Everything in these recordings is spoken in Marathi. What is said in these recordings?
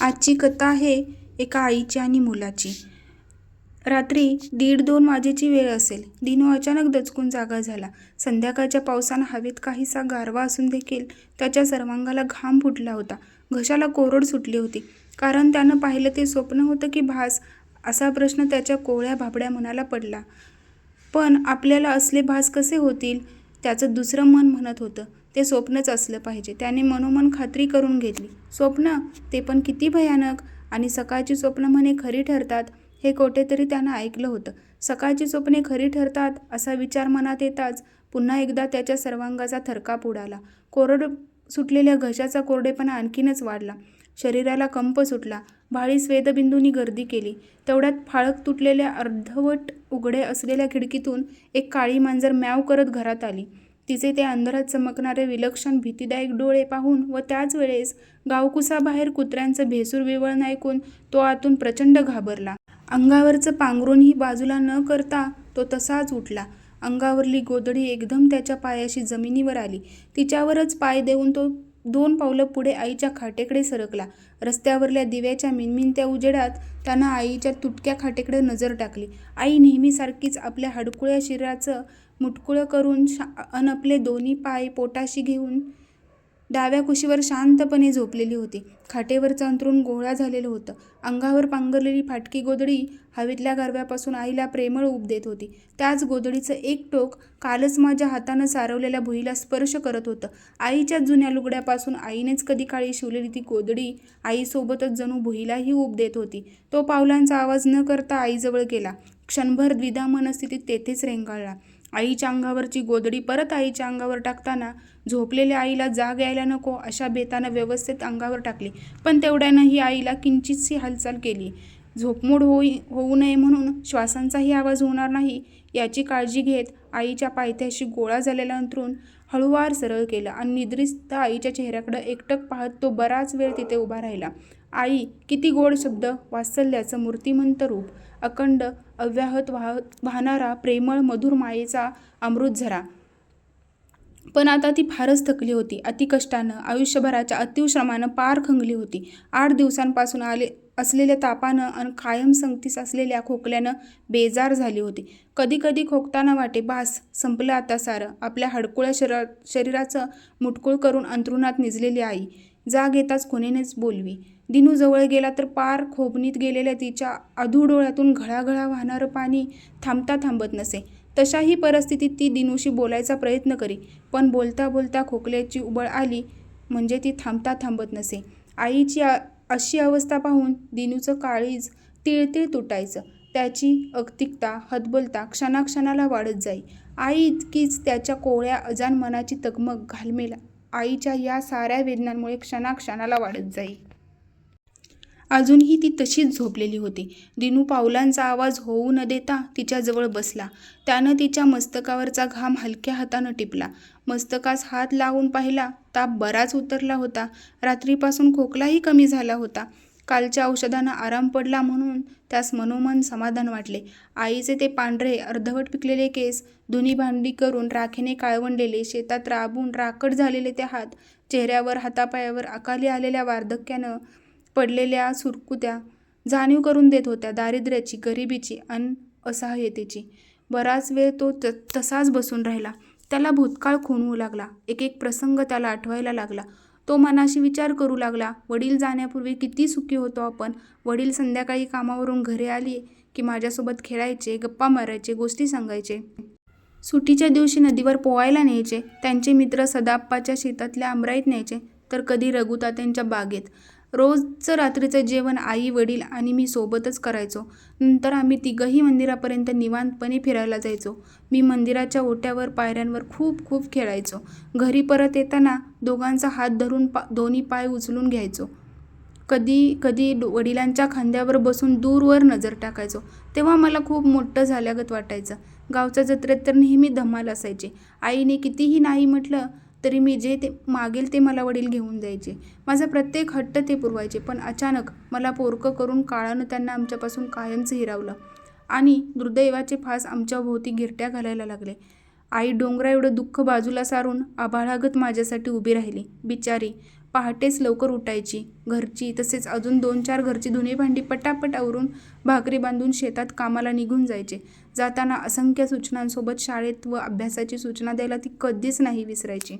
आजची कथा आहे एका आईची आणि मुलाची. रात्री दीड दोन वाजेची वेळ असेल. दिनू अचानक दचकून जागा झाला. संध्याकाळच्या पावसानं हवेत काहीसा गारवा असून देखील त्याच्या सर्वांगाला घाम फुटला होता. घशाला कोरड सुटली होती. कारण त्यानं पाहिलं ते स्वप्न होतं की भास असा प्रश्न त्याच्या कोवळ्या भाबड्या मनाला पडला. पण आपल्याला असले भास कसे होतील त्याचं दुसरं मन म्हणत होतं. ते स्वप्नच असलं पाहिजे. त्याने मनोमन खात्री करून घेतली. स्वप्न? ते पण किती भयानक. आणि सकाळची स्वप्न म्हणे खरी ठरतात हे कोठेतरी त्यानं ऐकलं होतं. सकाळची स्वप्ने खरी ठरतात असा विचार मनात येताच पुन्हा एकदा त्याच्या सर्वांगाचा थरकाप उडाला. कोरड सुटलेल्या घशाचा कोरडेपणा आणखीनच वाढला. शरीराला कंप सुटला. भाळी स्वेदबिंदूंनी गर्दी केली. तेवढ्यात फाळक तुटलेल्या अर्धवट उघडे असलेल्या खिडकीतून एक काळी मांजर म्याव करत घरात आली. तिचे ते अंधारात चमकणारे विलक्षण भीतीदायक डोळे पाहून व त्याच वेळेस गावकुसाबाहेर कुत्र्यांचं भेसूर विवळण ऐकून तो आतून प्रचंड घाबरला. अंगावरचं पांघरूनही बाजूला न करता तो तसाच उठला. अंगावरली गोधडी एकदम त्याच्या पायाशी जमिनीवर आली. तिच्यावरच पाय देऊन तो दोन पावलं पुढे आईच्या खाटेकडे सरकला. रस्त्यावरल्या दिव्याच्या मिनमिनत्या उजेडात त्यानं आईच्या तुटक्या खाटेकडे नजर टाकली. आई नेहमीसारखीच आपल्या हडकुळ्या शरीराचं मुटकुळं करून शा अन आपले दोन्ही पाय पोटाशी घेऊन डाव्या कुशीवर शांतपणे झोपलेली होती. खाटेवरचं अंथरूण गोळा झालेलं होतं. अंगावर पांघरलेली फाटकी गोधडी हवेतल्या गारव्यापासून आईला प्रेमळ उब देत होती. त्याच गोधडीचं एक टोक कालच माझ्या हातानं सारवलेल्या भुईला स्पर्श करत होतं. आईच्या जुन्या लुगड्यापासून आईनेच कधी काळी शिवलेली ती गोधडी आईसोबतच जणू भुईलाही उब देत होती. तो पावलांचा आवाज न करता आईजवळ गेला. क्षणभर द्विधा मनस्थितीत तेथेच रेंगाळला. आईच्या अंगावरची गोधडी परत आईच्या अंगावर टाकताना झोपलेल्या आईला जाग यायला नको अशा बेतानं व्यवस्थित अंगावर टाकली. पण तेवढ्यानं ही आईला किंचितशी हालचाल केली. झोपमोड होई होऊ नये म्हणून श्वासांचाही आवाज होणार नाही याची काळजी घेत आईच्या पायथ्याशी गोळा झालेला अंतरून हळूवार सरळ केलं आणि निद्रिस्त आईच्या चेहऱ्याकडं एकटक पाहत तो बराच वेळ तिथे उभा राहिला. आई किती गोड शब्द वात्सल्याचं मूर्तिमंत रूप. अखंड अव्याहत वाह वाहणारा प्रेमळ मधुर मायेचा अमृतझरा पण आता ती फारच थकली होती. अतिकष्टानं आयुष्यभराच्या अतिश्रमानं पार खंगली होती. आठ दिवसांपासून आले असलेल्या तापानं आणि कायम संगतीस असलेल्या खोकल्यानं बेजार झाली होती. कधी कधी खोकताना वाटे बास संपलं आता सारं. आपल्या हडकुळ्या शरीरा शरीराचं मुटकुळ करून अंथरुणात निजलेली आई. जाग येताच कोणीनेच बोलवी. दिनू जवळ गेला तर पार खोबणीत गेलेल्या तिच्या अधू डोळ्यातून घळाघळा वाहणारं पाणी थांबता थांबत नसे. तशाही परिस्थितीत ती दिनूशी बोलायचा प्रयत्न करी पण बोलता बोलता खोकल्याची उबळ आली म्हणजे ती थांबता थांबत नसे. आईची अशी अवस्था पाहून दिनूचं काळीज तिळतिळ तुटायचं. त्याची अगतिकता हतबलता क्षणाक्षणाला वाढत जाई. आई इतकीच त्याच्या कोवळ्या अजान मनाची तगमग घालमेल. आईच्या या साऱ्या वेदनांमुळे क्षणाक्षणाला वाढत जाई. अजूनही ती तशीच झोपलेली होती. दिनू पावलांचा आवाज होऊ न देता तिच्याजवळ बसला. त्यानं तिच्या मस्तकावरचा घाम हलक्या हातानं टिपला. मस्तकास हात लावून पाहिला ताप बराच उतरला होता. रात्रीपासून खोकलाही कमी झाला होता. कालच्या औषधानं आराम पडला म्हणून त्यास मनोमन समाधान वाटले. आईचे ते पांढरे अर्धवट पिकलेले केस धुनी भांडी करून राखेने काळवंडलेले शेतात राबून राकट झालेले ते हात चेहऱ्यावर हातापायावर अकाली आलेल्या वार्धक्यानं पडलेल्या सुरकुत्या जाणीव करून देत होत्या दारिद्र्याची गरिबीची अन असहाय्यतेची बराच वेळ तो त तसाच बसून राहिला. त्याला भूतकाळ खुणवू लागला. एक एक प्रसंग त्याला आठवायला लागला. तो मनाशी विचार करू लागला वडील जाण्यापूर्वी किती सुखी होतो आपण? वडील संध्याकाळी कामावरून घरी आली की माझ्यासोबत खेळायचे गप्पा मारायचे गोष्टी सांगायचे. सुट्टीच्या दिवशी नदीवर पोहायला न्यायचे त्यांचे मित्र सदाप्पाच्या शेतातल्या आमराईत न्यायचे तर कधी रघुतात्यांच्या बागेत. रोजचं रात्रीचं जेवण आई वडील आणि मी सोबतच करायचो. नंतर आम्ही तिघंही मंदिरापर्यंत निवांतपणे फिरायला जायचो. मी मंदिराच्या ओट्यावर पायऱ्यांवर खूप खूप खेळायचो. घरी परत येताना दोघांचा हात धरून पा दोन्ही पाय उचलून घ्यायचो. कधी कधी वडिलांच्या खांद्यावर बसून दूरवर नजर टाकायचो. तेव्हा मला खूप मोठं झाल्यागत वाटायचं. गावच्या जत्रेत तर नेहमी धमाल असायची. आईने कितीही नाही म्हटलं तरी मी जे ते मागेल ते मला वडील घेऊन जायचे माझा प्रत्येक हट्ट ते पुरवायचे पण अचानक मला पोरकं करून काळानं त्यांना आमच्यापासून कायमचं हिरावलं आणि दुर्दैवाचे फास आमच्या भोवती गिरट्या घालायला लागले. आई डोंगरा एवढं दुःख बाजूला सारून आभाळागत माझ्यासाठी उभी राहिली. बिचारी पहाटेच लवकर उठायची. घरची तसेच अजून दोन चार घरची धुणी भांडी पटापट आवरून भाकरी बांधून शेतात कामाला निघून जायचे. जाताना असंख्य सूचनांसोबत शाळेत व अभ्यासाची सूचना द्यायला ती कधीच नाही विसरायची.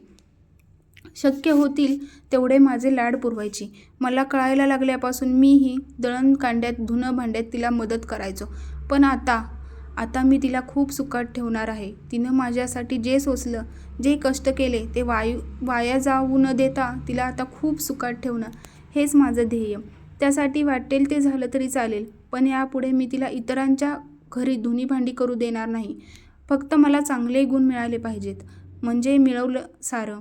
शक्य होतील तेवढे माझे लाड पुरवायची. मला कळायला लागल्यापासून मीही दळण कांड्यात धुणं भांड्यात तिला मदत करायचो. पण आता आता मी तिला खूप सुखात ठेवणार आहे. तिनं माझ्यासाठी जे सोसलं जे कष्ट केले ते वायू वाया जाऊ न देता तिला आता खूप सुखात ठेवणं हेच माझं ध्येय. त्यासाठी वाटेल ते झालं तरी चालेल पण यापुढे मी तिला इतरांच्या घरी धुनी भांडी करू देणार नाही. फक्त मला चांगले गुण मिळाले पाहिजेत. म्हणजे मिळवलं सारं.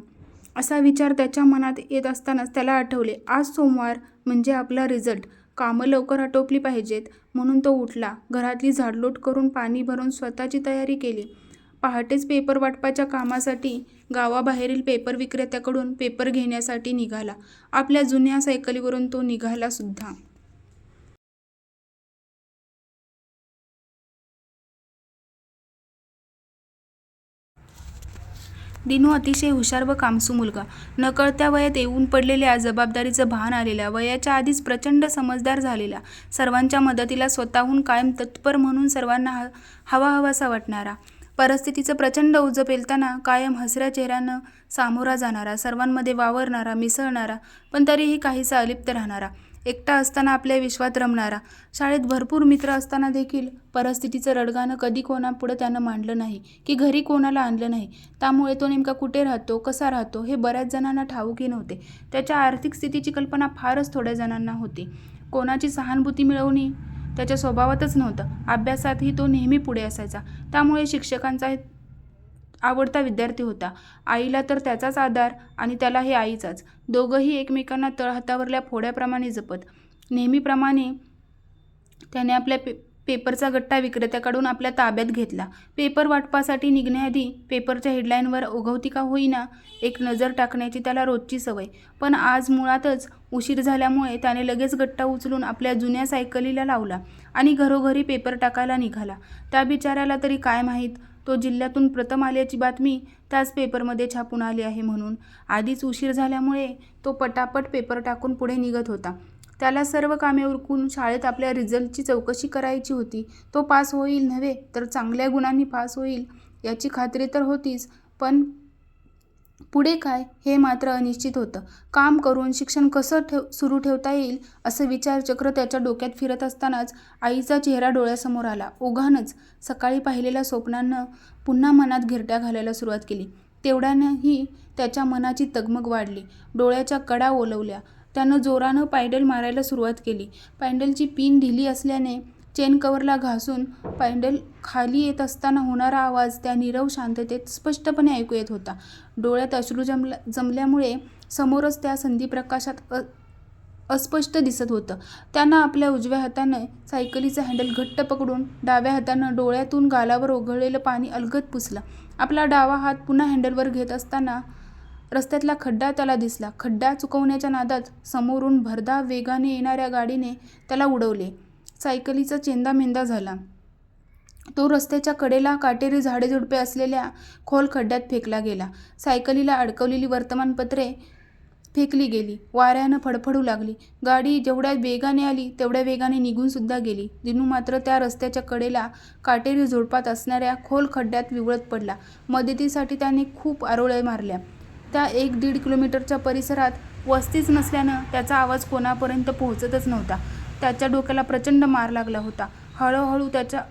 असा विचार त्याच्या मनात येत असतानाच त्याला आठवले. आज सोमवार म्हणजे आपला रिझल्ट. कामं लवकर आटोपली पाहिजेत. म्हणून तो उठला. घरातली झाडलोट करून पाणी भरून स्वतःची तयारी केली. पहाटेच पेपर वाटपाच्या कामासाठी गावाबाहेरील पेपर विक्रेत्याकडून पेपर घेण्यासाठी निघाला. आपल्या जुन्या सायकलीवरून तो निघाला सुद्धा. दिनू अतिशय हुशार व कामसू मुलगा. नकळत्या वयात येऊन पडलेल्या जबाबदारीचं भान आलेल्या वयाच्या आधीच प्रचंड समजदार झालेला सर्वांच्या मदतीला स्वतःहून कायम तत्पर म्हणून सर्वांना ह हवा हवासा वाटणारा. परिस्थितीचं प्रचंड ओझं पेलताना कायम हसऱ्या चेहऱ्यानं सामोरा जाणारा सर्वांमध्ये वावरणारा मिसळणारा पण तरीही काहीसा अलिप्त राहणारा. एकटा असताना आपल्या विश्वात रमणारा. शाळेत भरपूर मित्र असताना देखील परिस्थितीचं रडगाणं कधी कोणापुढं त्यानं मांडलं नाही की घरी कोणाला आणलं नाही. त्यामुळे तो नेमका कुठे राहतो कसा राहतो हे बऱ्याच जणांना ठाऊकही नव्हते. त्याच्या आर्थिक स्थितीची कल्पना फारच थोड्या जणांना होती. कोणाची सहानुभूती मिळवणे त्याच्या स्वभावातच नव्हतं. अभ्यासातही तो नेहमी पुढे असायचा. त्यामुळे शिक्षकांचा आवडता विद्यार्थी होता. आईला तर त्याचाच आधार आणि त्याला हे आईचाच. दोघंही एकमेकांना तळहातावरल्या फोड्याप्रमाणे जपत. नेहमीप्रमाणे त्याने आपल्या पे पेपरचा गट्टा विक्रेत्याकडून आपल्या ताब्यात घेतला. पेपर वाटपासाठी निघण्याआधी पेपरच्या हेडलाईनवर ओघवती का होईना एक नजर टाकण्याची त्याला रोजची सवय. पण आज मुळातच उशीर झाल्यामुळे त्याने लगेच गट्टा उचलून आपल्या जुन्या सायकलीला लावला आणि घरोघरी पेपर टाकायला निघाला. त्या बिचाऱ्याला तरी काय माहीत? तो जिल्ह्यातून प्रथम आल्याची बातमी त्याच पेपरमध्ये छापून आली आहे म्हणून. आधीच उशीर झाल्यामुळे तो पटापट पेपर टाकून पुढे निघत होता. त्याला सर्व कामे उरकून शाळेत आपल्या रिझल्टची चौकशी करायची होती. तो पास होईल नव्हे तर चांगल्या गुणांनी पास होईल याची खात्री तर होतीच पण पुढे काय हे मात्र अनिश्चित होतं. काम करून शिक्षण कसं ठेव सुरू ठेवता येईल असं विचारचक्र त्याच्या डोक्यात फिरत असतानाच आईचा चेहरा डोळ्यासमोर आला. ओघानच सकाळी पाहिलेल्या स्वप्नांनं पुन्हा मनात घिरट्या घालायला सुरुवात केली. तेवढ्यानंही त्याच्या मनाची तगमग वाढली. डोळ्याच्या कडा ओलवल्या. त्यानं जोरानं पायडल मारायला सुरुवात केली. पायडलची पिन ढिली असल्याने चेन कवरला घासून पॅन्डल खाली येत असताना होणारा आवाज त्या नीरव शांततेत स्पष्टपणे ऐकू येत होता. डोळ्यात अश्रू जमला जमल्यामुळे समोरच त्या संधीप्रकाशात अ अस्पष्ट दिसत होतं. त्यांना आपल्या उजव्या हातानं सायकलीचं हँडल घट्ट पकडून डाव्या हातानं डोळ्यातून गालावर ओघळलेलं पाणी अलगद पुसलं. आपला डावा हात पुन्हा हँडलवर घेत असताना रस्त्यातला खड्डा त्याला दिसला. खड्डा चुकवण्याच्या नादात समोरून भरधाव वेगाने येणाऱ्या गाडीने त्याला उडवले. सायकलीचा चेंदामेंदा झाला. तो रस्त्याच्या कडेला काटेरी झाडेझुडपे असलेल्या खोल खड्ड्यात फेकला गेला. सायकलीला अडकवलेली वर्तमानपत्रे फेकली गेली. वाऱ्यानं फडफडू लागली. गाडी जेवढ्या वेगाने आली तेवढ्या वेगाने निघूनसुद्धा गेली. दिनू मात्र त्या रस्त्याच्या कडेला काटेरी झुडपात असणाऱ्या खोल खड्ड्यात विवळत पडला. मदतीसाठी त्याने खूप आरोळ्या मारल्या. त्या एक दीड किलोमीटरच्या परिसरात वस्तीच नसल्यानं त्याचा आवाज कोणापर्यंत पोहोचतच नव्हता. त्याच्या डोक्याला प्रचंड मार लागला होता. हळूहळू त्याच्या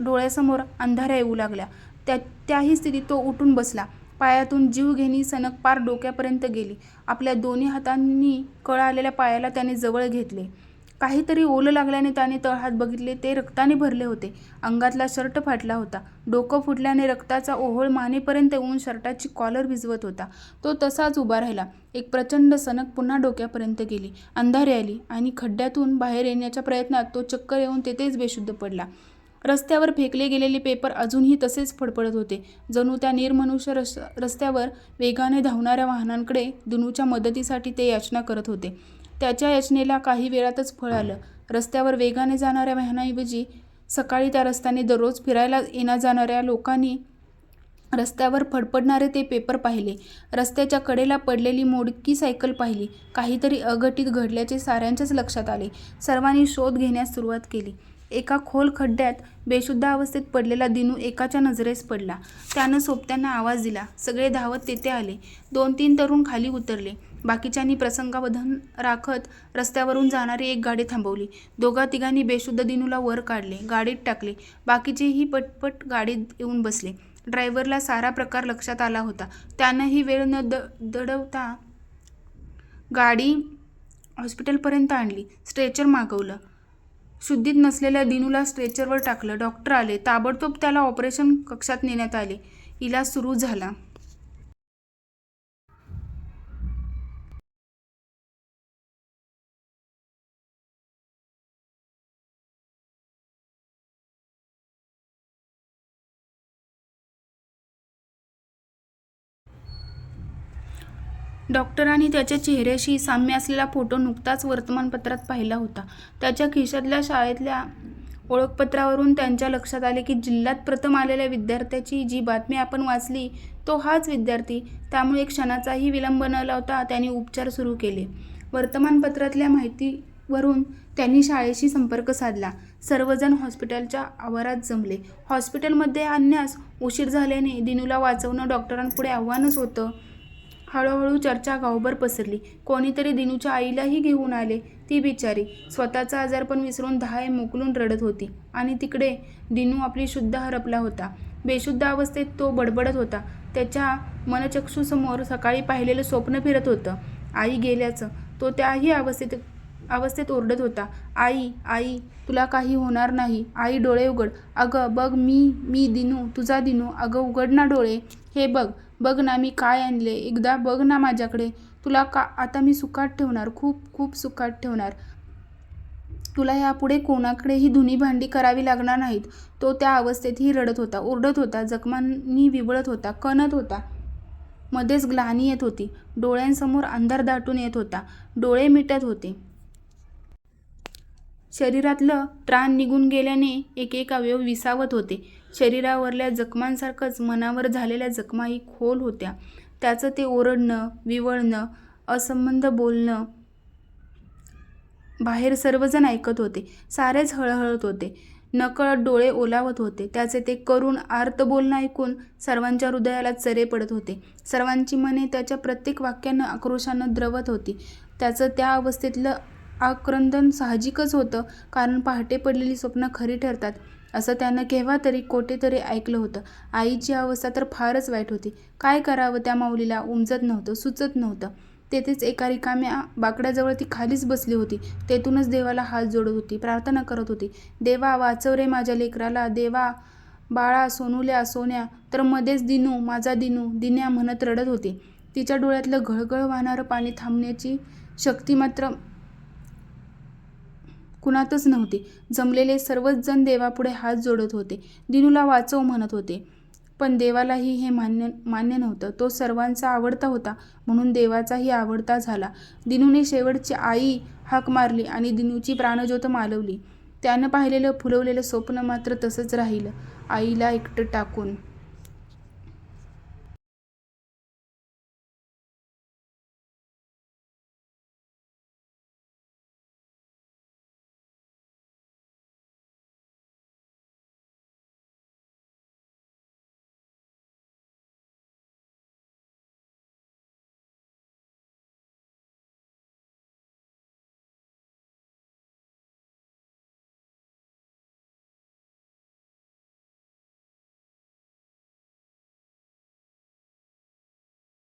डोळ्यासमोर अंधाऱ्या येऊ लागल्या. त्या त्याही स्थितीत तो उठून बसला. पायातून जीवघेणी सनक पार डोक्यापर्यंत गेली. आपल्या दोन्ही हातांनी कळ आलेल्या पायाला त्याने जवळ घेतले. काहीतरी ओलं लागल्याने त्याने तळहात बघितले ते रक्ताने भरले होते. अंगातला शर्ट फाटला होता. डोकं फुटल्याने रक्ताचा ओहोळ मानेपर्यंत येऊन शर्टाची कॉलर भिजवत होता. तो तसाच उभा राहिला. एक प्रचंड सनक पुन्हा डोक्यापर्यंत गेली. अंधारी आली आणि खड्ड्यातून बाहेर येण्याच्या प्रयत्नात तो चक्कर येऊन तेथेच बेशुद्ध पडला. रस्त्यावर फेकले गेलेले पेपर अजूनही तसेच फडफडत होते. जणू त्या निर्मनुष्य रस रस्त्यावर वेगाने धावणाऱ्या वाहनांकडे दुनूच्या मदतीसाठी ते याचना करत होते. त्याच्या याचनेला काही वेळातच फळ आलं. रस्त्यावर वेगाने जाणाऱ्या वाहनाऐवजी सकाळी त्या रस्त्याने दररोज फिरायला येण्या जाणाऱ्या लोकांनी रस्त्यावर फडफडणारे ते पेपर पाहिले. रस्त्याच्या कडेला पडलेली मोडकी सायकल पाहिली. काहीतरी अघटित घडल्याचे साऱ्यांच्याच लक्षात आले. सर्वांनी शोध घेण्यास सुरुवात केली. एका खोल खड्ड्यात बेशुद्ध अवस्थेत पडलेला दिनू एकाच्या नजरेस पडला. त्यानं सोबत्यांना आवाज दिला. सगळे धावत तेथे आले. दोन तीन तरुण खाली उतरले. बाकीच्यांनी प्रसंगावधन राखत रस्त्यावरून जाणारी एक गाडी थांबवली. दोघा तिघांनी बेशुद्ध दिनूला वर काढले. गाडीत टाकले. बाकीचेही पटपट गाडीत येऊन बसले. ड्रायव्हरला सारा प्रकार लक्षात आला होता. त्यानं ही वेळ न द दडवता गाडी हॉस्पिटलपर्यंत आणली. स्ट्रेचर मागवलं. शुद्धीत नसलेल्या दिनूला स्ट्रेचरवर टाकलं. डॉक्टर आले. ताबडतोब त्याला ऑपरेशन कक्षात नेण्यात आले. इलाज सुरू झाला. डॉक्टरांनी त्याच्या चेहऱ्याशी साम्य असलेला फोटो नुकताच वर्तमानपत्रात पाहिला होता. त्याच्या खिशातल्या शाळेतल्या ओळखपत्रावरून त्यांच्या लक्षात आले की जिल्ह्यात प्रथम आलेल्या विद्यार्थ्याची जी बातमी आपण वाचली तो हाच विद्यार्थी. त्यामुळे क्षणाचाही विलंब न लावता त्यांनी उपचार सुरू केले. वर्तमानपत्रातल्या माहितीवरून त्यांनी शाळेशी संपर्क साधला. सर्वजण हॉस्पिटलच्या आवारात जमले. हॉस्पिटलमध्ये आणण्यास उशीर झाल्याने दिनूला वाचवणं डॉक्टरांपुढे आव्हानच होतं. हळूहळू चर्चा गावभर पसरली. कोणीतरी दिनूच्या आईलाही घेऊन आले. ती बिचारी स्वतःचा आजारपण विसरून दहाय मोकलून रडत होती. आणि तिकडे दिनू आपली शुद्ध हरपला होता. बेशुद्ध अवस्थेत तो बडबडत होता. त्याच्या मनचक्षूसमोर सकाळी पाहिलेलं स्वप्न फिरत होतं. आई गेल्याचं. तो त्याही अवस्थेत अवस्थेत ओरडत होता. आई आई तुला काही होणार नाही. आई डोळे उघड. अगं बघ मी मी दिनू तुझा दिनू. अगं उघड ना डोळे. हे बघ. बघ ना मी काय आणले? एकदा बघ ना माझ्याकडे. तुला का आता मी सुखात ठेवणार? खूप खूप सुखात ठेवणार. तुला यापुढे कोणाकडेही धुनी भांडी करावी लागणार नाहीत? तो त्या अवस्थेतही रडत होता. ओरडत होता जखमांनी विवळत होता कणत होता. मध्येच ग्लानी येत होती. डोळ्यांसमोर अंधार दाटून येत होता. डोळे मिटत होते. शरीरातलं त्राण निघून गेल्याने एक एक अवयव विसावत होते. शरीरावरल्या जखमांसारखंच मनावर झालेल्या जखमाही खोल होत्या. त्याचं ते ओरडणं विवळणं असंबंध बोलणं बाहेर सर्वजण ऐकत होते. सारेच हळहळत होते. नकळत डोळे ओलावत होते. त्याचे ते करून आर्त बोलणं ऐकून सर्वांच्या हृदयाला चरे पडत होते. सर्वांची मने त्याच्या प्रत्येक वाक्यानं आक्रोशानं द्रवत होती. त्याचं त्या अवस्थेतलं आक्रंदन साहजिकच होतं कारण पहाटे पडलेली स्वप्न खरी ठरतात. असं त्यानं केव्हा तरी कोठेतरी ऐकलं होतं. आईची अवस्था तर फारच वाईट होती. काय करावं त्या माऊलीला? उमजत नव्हतं सुचत नव्हतं. तेथेच एका रिकाम्या बाकड्याजवळ ती खालीच बसली होती. तेथूनच देवाला हात जोडत होती प्रार्थना करत होती. देवा वाचव रे माझ्या लेकराला. देवा बाळा सोनूल्या सोन्या तर मध्येच दिनू माझा दिनू दिन्या म्हणत रडत होती. तिच्या डोळ्यातलं घळघळ वाहणारं पाणी थांबण्याची शक्ती मात्र कुणातच नव्हते. जमलेले सर्वच जण देवापुढे हात जोडत होते. दिनूला वाचव म्हणत होते. पण देवालाही हे मान्य मान्य नव्हतं. तो सर्वांचा आवडता होता. म्हणून देवाचाही आवडता झाला. दिनूने शेवटची आई हाक मारली आणि दिनूची प्राणज्योत मालवली. त्यानं पाहिलेलं फुलवलेलं स्वप्न मात्र तसंच राहिलं. आईला एकटं टाकून